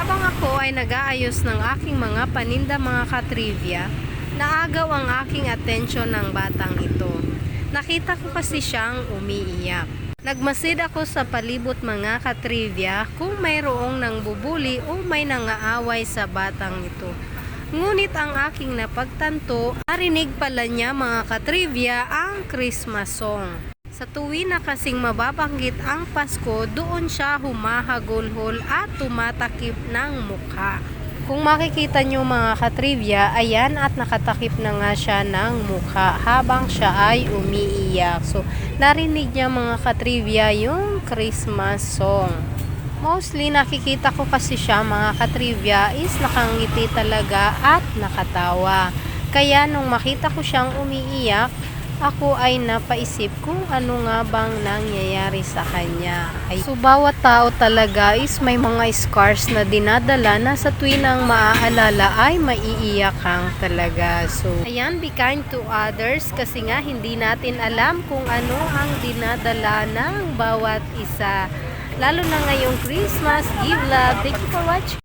Habang ako ay nag-aayos ng aking mga paninda mga katrivia, naagaw ang aking atensyon ng batang ito. Nakita ko kasi siyang umiiyak. Nagmasid ako sa palibot mga katrivia kung mayroong nang bubuli o may nangaaway sa batang ito. Ngunit ang aking napagtanto, narinig pala niya mga katrivia ang Christmas song. Sa tuwi na kasing mababanggit ang Pasko, doon siya humahagulhol at tumatakip ng mukha. Kung makikita nyo mga katrivia, ayan at nakatakip na nga siya ng mukha habang siya ay umiiyak. So, narinig niya mga katrivia yung Christmas song. Mostly nakikita ko kasi siya mga katrivia is nakangiti talaga at nakatawa. Kaya nung makita ko siyang umiiyak, ako ay napaisip kung ano nga bang nangyayari sa kanya. Ay, so bawat tao talaga is may mga scars na dinadala na sa tuwing ang maaalala ay maiiyak kang talaga. So, ayan, be kind to others kasi nga hindi natin alam kung ano ang dinadala ng bawat isa. Lalo na ngayong Christmas, give love. Thank you for watching.